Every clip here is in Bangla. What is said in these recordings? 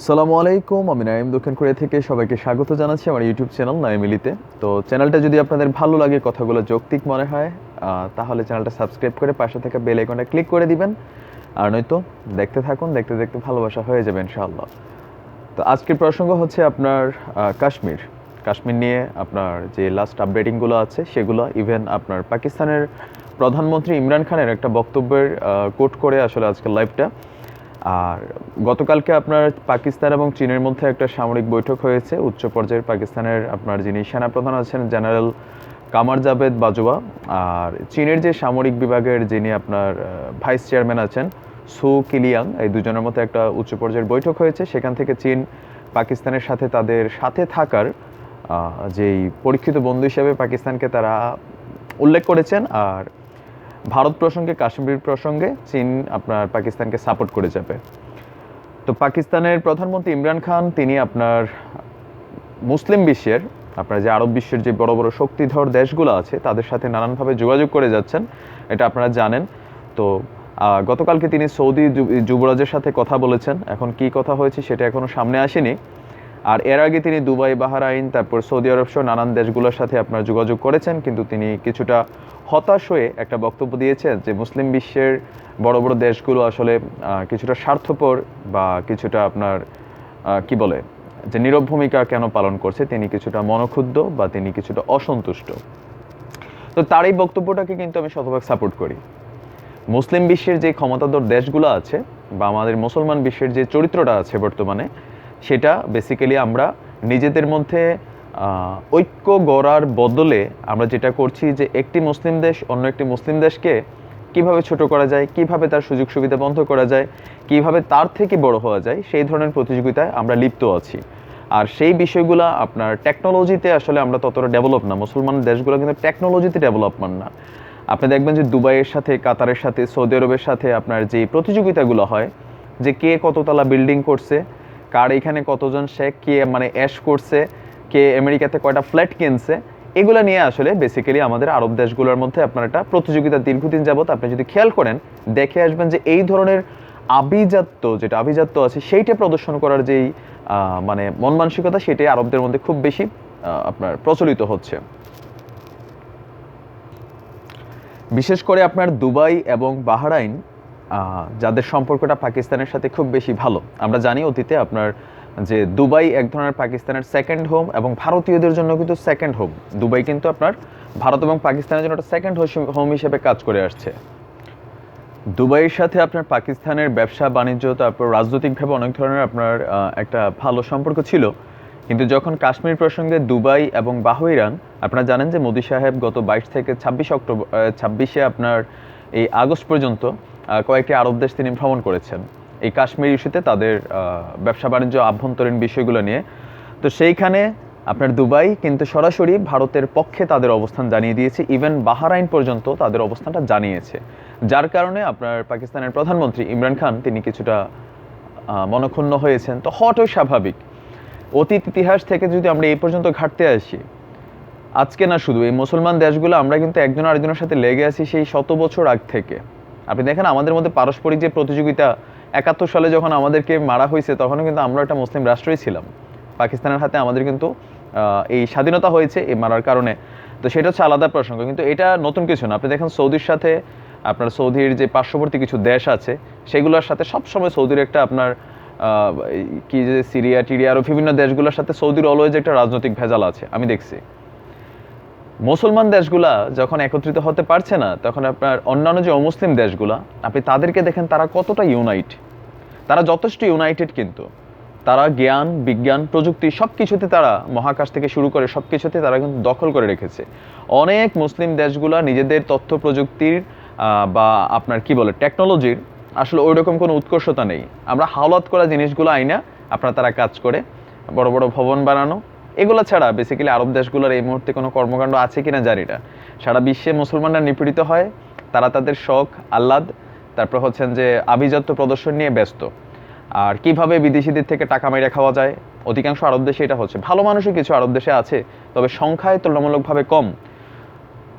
সালামু আলাইকুম, আমি নাইম দক্ষিণ কোরিয়া থেকে সবাইকে স্বাগত জানাচ্ছি আমার ইউটিউব চ্যানেল নাইমিলিতে তো চ্যানেলটা যদি আপনাদের ভালো লাগে, কথাগুলো যৌক্তিক মনে হয় তাহলে চ্যানেলটা সাবস্ক্রাইব করে পাশে থাকা বেল আইকনটা ক্লিক করে দিবেন। আর নয়তো দেখতে থাকুন, দেখতে দেখতে ভালোবাসা হয়ে যাবে ইনশাআল্লাহ। তো আজকের প্রসঙ্গ হচ্ছে আপনার কাশ্মীর। কাশ্মীর নিয়ে আপনার যে লাস্ট আপডেটিংগুলো আছে, সেগুলো ইভেন আপনার পাকিস্তানের প্রধানমন্ত্রী ইমরান খানের একটা বক্তব্যের কোট করে আসলে আজকের লাইভটা আর গতকালকে আপনার পাকিস্তান এবং চীনের মধ্যে একটা সামরিক বৈঠক হয়েছে। উচ্চ পর্যায়ের পাকিস্তানের আপনার যিনি সেনাপ্রধান আছেন, জেনারেল কামার জাভেদ বাজওয়া আর চীনের যে সামরিক বিভাগের যিনি আপনার ভাইস চেয়ারম্যান আছেন, সু কিলিয়াং, এই দুজনের মধ্যে একটা উচ্চ পর্যায়ের বৈঠক হয়েছে। সেখান থেকে চীন পাকিস্তানের সাথে তাদের সাথে থাকার যেই পরীক্ষিত বন্ধু হিসেবে পাকিস্তানকে তারা উল্লেখ করেছেন। আর ভারত প্রসঙ্গে, কাশ্মীর প্রসঙ্গে চীন আপনার পাকিস্তানকে সাপোর্ট করে যাবে। তো পাকিস্তানের প্রধানমন্ত্রী ইমরান খান, তিনি আপনার মুসলিম বিশ্বের, আপনার যে আরব বিশ্বের যে বড় বড় শক্তিধর দেশগুলো আছে, তাদের সাথে নানানভাবে যোগাযোগ করে যাচ্ছেন। এটা আপনারা জানেন। তো গতকালকে তিনি সৌদি যুবরাজের সাথে কথা বলেছেন। এখন কি কথা হয়েছে সেটা এখনও সামনে আসেনি। আর এর আগে তিনি দুবাই, বাহারাইন, তারপর সৌদি আরব সহ নানান দেশগুলোর সাথে আপনার যোগাযোগ করেছেন, কিন্তু তিনি কিছুটা হতাশ হয়ে একটা বক্তব্য দিয়েছেন যে মুসলিম বিশ্বের বড় বড় দেশগুলো আসলে কিছুটা স্বার্থপর বা কিছুটা আপনার কি বলে, যে নীরব ভূমিকা কেন পালন করছে, তিনি কিছুটা মনক্ষুদ্ধ বা তিনি কিছুটা অসন্তুষ্ট। তো তার এই বক্তব্যটাকে কিন্তু আমি শতভাগ সাপোর্ট করি। মুসলিম বিশ্বের যে ক্ষমতাধর দেশগুলো আছে বা আমাদের মুসলমান বিশ্বের যে চরিত্রটা আছে বর্তমানে সেটা বেসিক্যালি আমরা নিজেদের মধ্যে ঐক্য গড়ার বদলে আমরা যেটা করছি যে একটি মুসলিম দেশ অন্য একটি মুসলিম দেশকে কীভাবে ছোট করা যায়, কীভাবে তার সুযোগ সুবিধা বন্ধ করা যায়, কীভাবে তার থেকে বড় হওয়া যায়, সেই ধরনের প্রতিযোগিতায় আমরা লিপ্ত আছি। আর সেই বিষয়গুলো আপনার টেকনোলজিতে আসলে আমরা ততটা ডেভেলপ না। মুসলমান দেশগুলো কিন্তু টেকনোলজিতে ডেভেলপমেন্ট না। আপনি দেখবেন যে দুবাইয়ের সাথে, কাতারের সাথে, সৌদি আরবের সাথে আপনার যে প্রতিযোগিতাগুলো হয়, যে কে কততলা বিল্ডিং করছে কার এখানে কতজন শেখ কে মানে অ্যাশ করছে, কে আমেরিকাতে কয়টা ফ্ল্যাট কিনছে, এগুলো নিয়ে আসলে বেসিক্যালি আমাদের আরব দেশগুলোর মধ্যে আপনার একটা প্রতিযোগিতা দীর্ঘদিন যাবত আপনি যদি খেয়াল করেন, দেখে আসবেন যে এই ধরনের আভিজাত্য, যেটা আভিজাত্য আছে, সেইটা প্রদর্শন করার যেই মানে মন মানসিকতা, সেটাই আরবদের মধ্যে খুব বেশি আপনার প্রচলিত হচ্ছে। বিশেষ করে আপনার দুবাই এবং বাহরাইন যাদের সম্পর্কটা পাকিস্তানের সাথে খুব বেশি ভালো। আমরা জানি অতীতে আপনার যে দুবাই এক ধরনের পাকিস্তানের সেকেন্ড হোম এবং ভারতীয়দের জন্য কিন্তু সেকেন্ড হোম দুবাই কিন্তু আপনার ভারত এবং পাকিস্তানের জন্য একটা সেকেন্ড হোম হিসেবে কাজ করে আসছে। দুবাইয়ের সাথে আপনার পাকিস্তানের ব্যবসা, বাণিজ্য, তারপর রাজনৈতিকভাবে অনেক ধরনের আপনার একটা ভালো সম্পর্ক ছিল। কিন্তু যখন কাশ্মীর প্রসঙ্গে দুবাই এবং বাহরাইন আপনারা জানেন যে মোদি সাহেব গত বাইশ থেকে ছাব্বিশ অক্টোবর ছাব্বিশে আপনার এই আগস্ট পর্যন্ত কয়েকটি আরব দেশ তিনি ভ্রমণ করেছেন। এই কাশ্মীর ইস্যুতে তাদের ব্যবসা বাণিজ্য আভ্যন্তরীণ বিষয়গুলো নিয়ে। তো সেইখানে আপনার দুবাই, কিন্তু সরাসরি ভারতের পক্ষে তাদের অবস্থান জানিয়ে দিয়েছে। ইভেন বাহারাইন পর্যন্ত তাদের অবস্থানটা জানিয়েছে। যার কারণে আপনার পাকিস্তানের প্রধানমন্ত্রী ইমরান খান, তিনি কিছুটা মনক্ষুণ্ণ হয়েছেন। তো হওয়াটাই স্বাভাবিক। অতীত ইতিহাস থেকে যদি আমরা এই পর্যন্ত ঘাটতে আসি, আজকে না শুধু এই মুসলমান দেশগুলো, আমরা কিন্তু একজন আরেকজনের সাথে লেগে আছি সেই শত বছর আগ থেকে। আপনি দেখেন আমাদের মধ্যে পারস্পরিক যে প্রতিযোগিতা, একাত্তর সালে যখন আমাদেরকে মারা হয়েছে, তখনও কিন্তু আমরা একটা মুসলিম রাষ্ট্রই ছিলাম। পাকিস্তানের হাতে আমাদের কিন্তু এই স্বাধীনতা হয়েছে এই মারার কারণে। তো সেটা হচ্ছে আলাদা প্রসঙ্গ, কিন্তু এটা নতুন কিছু না। আপনি দেখেন সৌদির সাথে আপনার সৌদির যে পার্শ্ববর্তী কিছু দেশ আছে, সেগুলোর সাথে সবসময় সৌদির একটা আপনার কি যে সিরিয়া, টিরিয়া আরও বিভিন্ন দেশগুলোর সাথে সৌদির অলওয়েজ একটা রাজনৈতিক ভেজাল আছে, আমি দেখছি। মুসলমান দেশগুলা যখন একত্রিত হতে পারছে না, তখন আপনার অন্যান্য যে অমুসলিম দেশগুলা, আপনি তাদেরকে দেখেন তারা কতটা ইউনাইট তারা যথেষ্ট ইউনাইটেড কিন্তু। তারা জ্ঞান, বিজ্ঞান, প্রযুক্তি সব কিছুতে তারা মহাকাশ থেকে শুরু করে সব কিছুতে তারা কিন্তু দখল করে রেখেছে। অনেক মুসলিম দেশগুলা নিজেদের তথ্য প্রযুক্তির বা আপনার কি বলে টেকনোলজির আসলে ওই রকম কোনো উৎকর্ষতা নেই। আমরা হাওলাত করা জিনিসগুলো আইনা, আপনার তারা কাজ করে, বড় বড় ভবন বানানো এগুলো ছাড়া বেসিক্যালি আরব দেশগুলোর এই মুহূর্তে কোনো কর্মকাণ্ড আছে কিনা জানি না। সারা বিশ্বে মুসলমানরা নিপীড়িত হয়, তারা তাদের শখ, আহ্লাদ, তারপর হচ্ছেন যে আভিজাত্য প্রদর্শন নিয়ে ব্যস্ত। আর কীভাবে বিদেশিদের থেকে টাকা মেরে খাওয়া যায়, অধিকাংশ আরব দেশে এটা হচ্ছে। ভালো মানুষও কিছু আরব দেশে আছে, তবে সংখ্যায় তুলনামূলকভাবে কম।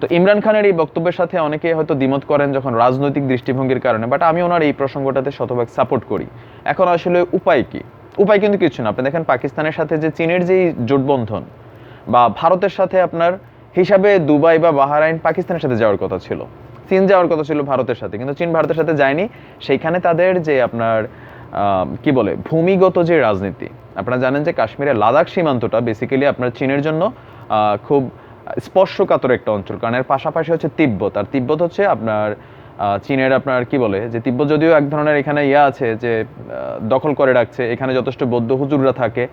তো ইমরান খানের এই বক্তব্যের সাথে অনেকে হয়তো দ্বিমত করেন যখন রাজনৈতিক দৃষ্টিভঙ্গির কারণে বাট আমি ওনার এই প্রসঙ্গটাতে শতভাগ সাপোর্ট করি। এখন আসলে উপায় কি? উপায় কিন্তু কিছু না। আপনি দেখেন পাকিস্তানের সাথে যে চীনের যেই জোটবন্ধন বা ভারতের সাথে আপনার হিসাবে দুবাই বা বাহারাইন পাকিস্তানের সাথে যাওয়ার কথা ছিল। চীন যাওয়ার কথা ছিল ভারতের সাথে, কিন্তু চীন ভারতের সাথে যায়নি। সেইখানে তাদের যে আপনার কি বলে, ভূমিগত যে রাজনীতি, আপনারা জানেন যে কাশ্মীরের লাদাখ সীমান্তটা বেসিক্যালি আপনার চীনের জন্য খুব স্পর্শকাতর একটা অঞ্চল। কারণ এর পাশাপাশি হচ্ছে তিব্বত, আর তিব্বত হচ্ছে আপনার চীনের আপনার কি বলে, যে তিব্বত যদিও এক ধরনের এখানে ইয়া আছে যে দখল করে রাখছে, এখানে যথেষ্ট বৌদ্ধ হুজুররা থাকে,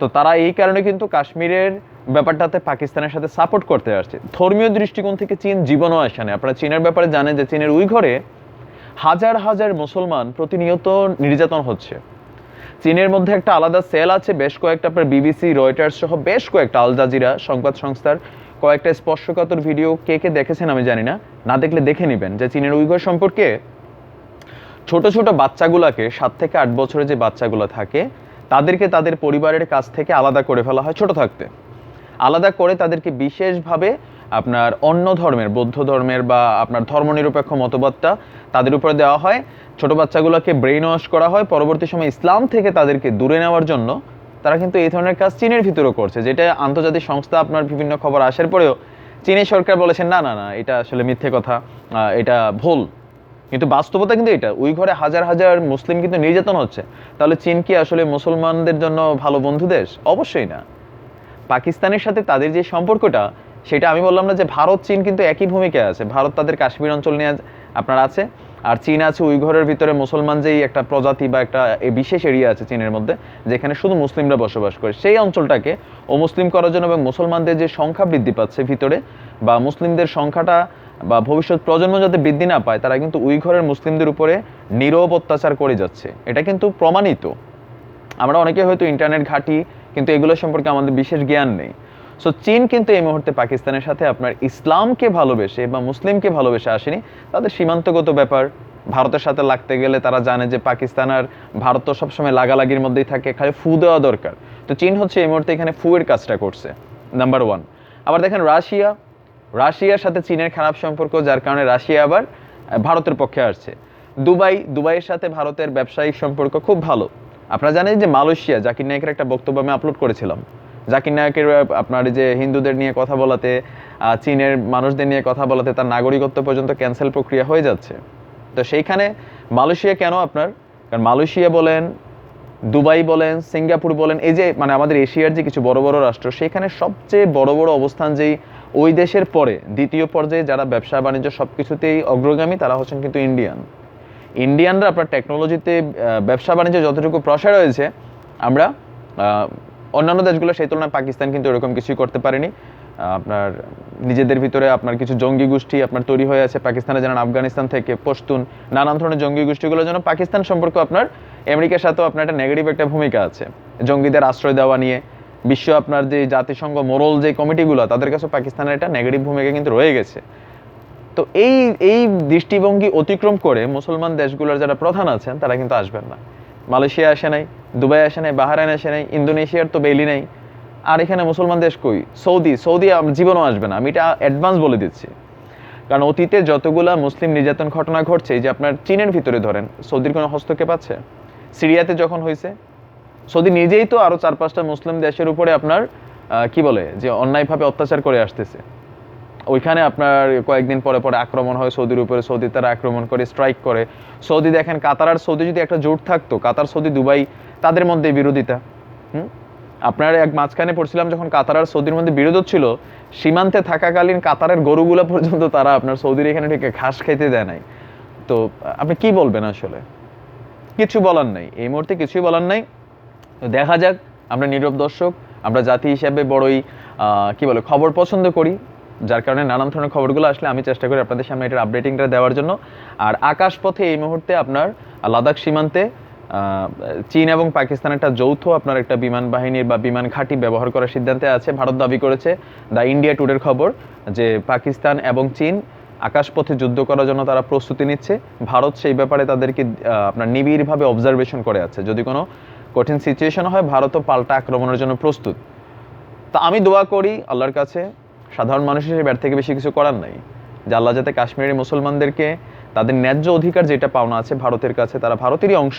তো তারা এই কারণে কিন্তু কাশ্মীরের ব্যাপারটাতে পাকিস্তানের সাথে সাপোর্ট করতে আসছে। ধর্মীয় দৃষ্টিকোণ থেকে চীন জীবনও আসে না। আপনারা চীনের ব্যাপারে জানেন যে চীনের উই ঘরে হাজার হাজার মুসলমান প্রতিনিয়ত নির্যাতন হচ্ছে। চীনের মধ্যে একটা আলাদা সেল আছে, বেশ কয়েকটা আপনার বিবিসি, রয়টার্স সহ বেশ কয়েকটা, আল জাজিরা সংবাদ সংস্থার কয়েকটা স্পর্শকাতর ভিডিও কে কে দেখেছেন আমি জানি না। না দেখলে দেখে নেবেন যে চীনের উইঘর সম্পর্কে ছোট ছোট বাচ্চাগুলোকে, সাত থেকে আট বছরের যে বাচ্চাগুলো থাকে, তাদেরকে তাদের পরিবারের কাছ থেকে আলাদা করে ফেলা হয় ছোট থাকতে। আলাদা করে তাদেরকে বিশেষভাবে আপনার অন্য ধর্মের, বৌদ্ধ ধর্মের বা আপনার ধর্মনিরপেক্ষ মতবাদটা তাদের উপরে দেওয়া হয়। ছোট বাচ্চাগুলোকে ব্রেইন ওয়াশ করা হয়। পরবর্তী সময় ইসলাম থেকে তাদেরকে দূরে নেওয়ার জন্য তারা কিন্তু এই ধরনের কাজ চীনের ভিতরেও করছে, যেটা আন্তর্জাতিক সংস্থা আপনার বিভিন্ন খবর আসার পরেও চীনের সরকার বলেছেন, না না না, এটা আসলে মিথ্যে কথা এটা ভুল। কিন্তু বাস্তবতা কিন্তু এটা, ওই ঘরে হাজার হাজার মুসলিম কিন্তু নির্যাতন হচ্ছে। তাহলে চীন কি আসলে মুসলমানদের জন্য ভালো বন্ধু দেশ? অবশ্যই না। পাকিস্তানের সাথে তাদের যে সম্পর্কটা, সেটা আমি বললাম না যে ভারত, চীন কিন্তু একই ভূমিকায় আছে। ভারত তাদের কাশ্মীর অঞ্চল নিয়ে আপনার আছে। আর চীন আছে উইঘরের ভিতরে মুসলমান যেই একটা প্রজাতি বা একটা বিশেষ এরিয়া আছে চীনের মধ্যে, যেখানে শুধু মুসলিমরা বসবাস করে। সেই অঞ্চলটাকে অমুসলিম করার জন্য এবং মুসলমানদের যে সংখ্যা বৃদ্ধি পাচ্ছে ভিতরে বা মুসলিমদের সংখ্যাটা বা ভবিষ্যৎ প্রজন্ম যাতে বৃদ্ধি না পায়, তারা কিন্তু উইঘরের মুসলিমদের উপরে নীরব অত্যাচার করে যাচ্ছে। এটা কিন্তু প্রমাণিত। আমরা অনেকে হয়তো ইন্টারনেট ঘাঁটি, কিন্তু এগুলো সম্পর্কে আমাদের বিশেষ জ্ঞান নেই। সো চীন কিন্তু এই মুহূর্তে পাকিস্তানের সাথে আপনার ইসলামকে ভালোবেসে বা মুসলিমকে ভালোবেসে আসেনি। তাদের সীমান্তগত ব্যাপার, ভারতের সাথে লাগতে গেলে তারা জানে যে পাকিস্তান আর ভারত তো সবসময় লাগালাগির মধ্যেই থাকে, খালি ফু দেওয়া দরকার। তো চীন হচ্ছে এই মুহূর্তে এখানে ফুয়ের কাজটা করছে নাম্বার ওয়ান আবার দেখেন রাশিয়া, রাশিয়ার সাথে চীনের খারাপ সম্পর্ক, যার কারণে রাশিয়া আবার ভারতের পক্ষে আসছে। দুবাই, দুবাইয়ের সাথে ভারতের ব্যবসায়িক সম্পর্ক খুব ভালো। আপনারা জানেন যে মালয়েশিয়া, জাকির নায়কের একটা বক্তব্য আমি আপলোড করেছিলাম। জাকির নায়কের আপনার যে হিন্দুদের নিয়ে কথা বলাতে চীনের মানুষদের নিয়ে কথা বলাতে তার নাগরিকত্ব পর্যন্ত ক্যান্সেল প্রক্রিয়া হয়ে যাচ্ছে। তো সেইখানে মালয়েশিয়া কেন আপনার? কারণ মালয়েশিয়া বলেন, দুবাই বলেন, সিঙ্গাপুর বলেন, এই যে মানে আমাদের এশিয়ার যে কিছু বড় বড় রাষ্ট্র, সেখানে সবচেয়ে বড় বড় অবস্থান যেই ওই দেশের পরে, দ্বিতীয় পর্যায়ে যারা ব্যবসা, বাণিজ্য সব কিছুতেই অগ্রগামী, তারা হচ্ছেন কিন্তু ইন্ডিয়ান। ইন্ডিয়ানরা আপনার টেকনোলজিতে ব্যবসা, বাণিজ্য যতটুকু প্রসার হয়েছে আমরা অন্যান্য দেশগুলো সেই তুলনায় পাকিস্তান কিন্তু এরকম কিছুই করতে পারেনি। আপনার নিজেদের ভিতরে আপনার কিছু জঙ্গি গোষ্ঠী আপনার তৈরি হয়ে আছে পাকিস্তানে জানেন আফগানিস্তান থেকে পশতুন, নানান ধরনের জঙ্গি গোষ্ঠীগুলো যেন পাকিস্তান সম্পর্কে আপনার আমেরিকার সাথেও আপনার একটা নেগেটিভ একটা ভূমিকা আছে। জঙ্গিদের আশ্রয় দেওয়া নিয়ে বিশ্ব আপনার যে জাতিসংঘ মোরল যে কমিটিগুলো, তাদের কাছে পাকিস্তানের একটা নেগেটিভ ভূমিকা কিন্তু রয়ে গেছে। তো এই এই দৃষ্টিভঙ্গি অতিক্রম করে মুসলমান দেশগুলোর যারা প্রধান আছেন, তারা কিন্তু আসবেন না। মালয়েশিয়া আসে নাই দুবাই আসে নাই, বাহারাইন আসে নাই, ইন্দোনেশিয়ার তো বেইলি নেই। আর এখানে মুসলমান দেশ কই? সৌদি। সৌদি জীবনও আসবে না। আমি এটা অ্যাডভান্স বলে দিচ্ছি। কারণ অতীতে যতগুলা মুসলিম নির্যাতন ঘটনা ঘটছে যে আপনার চীনের ভিতরে ধরেন, সৌদির কোনো হস্তক্ষেপ আছে? সিরিয়াতে যখন হয়েছে সৌদি নিজেই তো আরও চার পাঁচটা মুসলিম দেশের উপরে আপনার কি বলে, যে অন্যায়ভাবে অত্যাচার করে আসতেছে। ওইখানে আপনার কয়েকদিন পরে পরে আক্রমণ হয়, সৌদির উপরে সৌদি তারা আক্রমণ করে স্ট্রাইক করে। সৌদি দেখেন, কাতার আর সৌদি যদি একটা জোট থাকতো, কাতার, সৌদি, দুবাই, তাদের মধ্যে বিরোধিতা। হুম? আপনার এক মাঝখানে পড়ছিলাম যখন কাতার আর সৌদির মধ্যে বিরোধ ছিল সীমান্তে থাকাকালীন কাতারের গরুগুলো পর্যন্ত তারা আপনার সৌদির এখানে ঠিক ঘাস খেতে দেয় নাই। তো, আপনি কি বলবেন আসলে? কিছু বলার নাই। এই মুহূর্তে কিছুই বলার নাই। তো দেখা যাক, আমরা নীরব দর্শক, আমরা জাতি হিসাবে বড়ই কি বলে, খবর পছন্দ করি। যার কারণে নানান ধরনের খবরগুলো আসলে আমি চেষ্টা করি আপনাদের সামনে এটার আপডেটিংটা দেওয়ার জন্য। আর আকাশপথে এই মুহূর্তে আপনার লাদাখ সীমান্তে চীন এবং পাকিস্তান একটা যৌথ আপনার একটা বিমান বাহিনীর বা বিমান ঘাঁটি ব্যবহার করার সিদ্ধান্তে আছে। ভারত দাবি করেছে দ্য ইন্ডিয়া টুডের খবর যে পাকিস্তান এবং চীন আকাশপথে যুদ্ধ করার জন্য তারা প্রস্তুতি নিচ্ছে। ভারত সেই ব্যাপারে তাদেরকে আপনার নিবিড়ভাবে অবজারভেশন করে আছে। যদি কোনো কঠিন সিচুয়েশন হয়, ভারতও পাল্টা আক্রমণের জন্য প্রস্তুত। তা আমি দোয়া করি আল্লাহর কাছে। সাধারণ মানুষ হিসেবে এর থেকে বেশি কিছু করার নাই। যে আল্লাহ যাতে কাশ্মীরি মুসলমানদেরকে তাদের ন্যায্য অধিকার যেটা পাওনা আছে ভারতের কাছে, তারা ভারতেরই অংশ।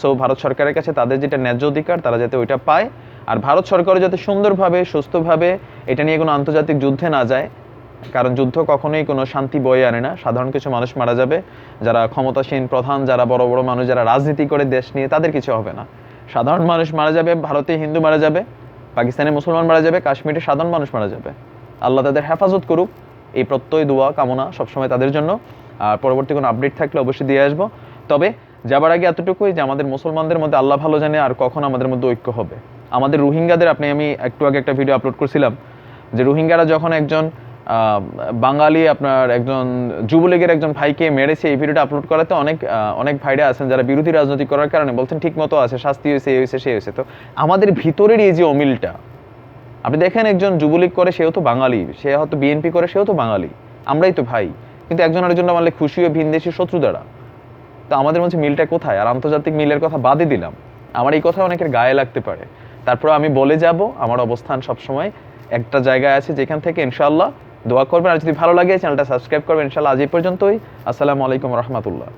সো ভারত সরকারের কাছে তাদের যেটা ন্যায্য অধিকার, তারা যাতে ওইটা পায়। আর ভারত সরকারও যাতে সুন্দরভাবে, সুস্থভাবে এটা নিয়ে কোনো আন্তর্জাতিক যুদ্ধে না যায়, কারণ যুদ্ধ কখনোই কোনো শান্তি বয়ে আনে না। সাধারণ কিছু মানুষ মারা যাবে, যারা ক্ষমতাসীন প্রধান, যারা বড় বড় মানুষ, যারা রাজনীতি করে দেশ নিয়ে, তাদের কিছু হবে না। সাধারণ মানুষ মারা যাবে ভারতে হিন্দু মারা যাবে পাকিস্তানে মুসলমান মারা যাবে কাশ্মীরে সাধারণ মানুষ মারা যাবে। আল্লাহ তাদের হেফাজত করুক। এই প্রত্যয়, দোয়া, কামনা সবসময় তাদের জন্য। আর পরবর্তী কোনো আপডেট থাকলে অবশ্যই দিয়ে আসব। তবে যাবার আগে এতটুকুই যে আমাদের মুসলমানদের মধ্যে আল্লাহ ভালো জানে আর কখন আমাদের মধ্যে ঐক্য হবে। আমাদের রোহিঙ্গাদের, আপনি আমি একটু আগে একটা ভিডিও আপলোড করছিলাম, যে রোহিঙ্গারা যখন একজন বাঙালি আপনার একজন যুবলীগের একজন ভাইকে মেরেছে, এই ভিডিওটা আপলোড করাতে অনেক অনেক ভাইরা আছেন যারা বিরোধী রাজনীতি করার কারণে বলছেন, ঠিক মতো আছে, শাস্তি হয়েছে, এই হয়েছে সে হয়েছে। তো আমাদের ভিতরের এই যে অমিলটা আপনি দেখেন একজন যুবলীগ করে, সেও তো বাঙালি, সে হয়তো বিএনপি করে, সেও তো বাঙালি। আমরাই তো ভাই। কিন্তু একজন আরেকজন মানলে খুশি হয়ে ভিনদেশি শত্রু দ্বারা তো আমাদের মধ্যে মিলটা কোথায়? আর আন্তর্জাতিক মিলের কথা বাদই দিলাম। আমার এই কথা অনেকের গায়ে লাগতে পারে। তারপর আমি বলে যাব, আমার অবস্থান সবসময় একটা জায়গায় আছে, যেখান থেকে ইনশাল্লাহ দোয়া করবেন। আর যদি ভালো লাগে, চ্যানেলটা সাবস্ক্রাইব করবেন। ইনশাল্লাহ আজ এই পর্যন্তই। আসসালামু আলাইকুম রহমতুল্লাহ।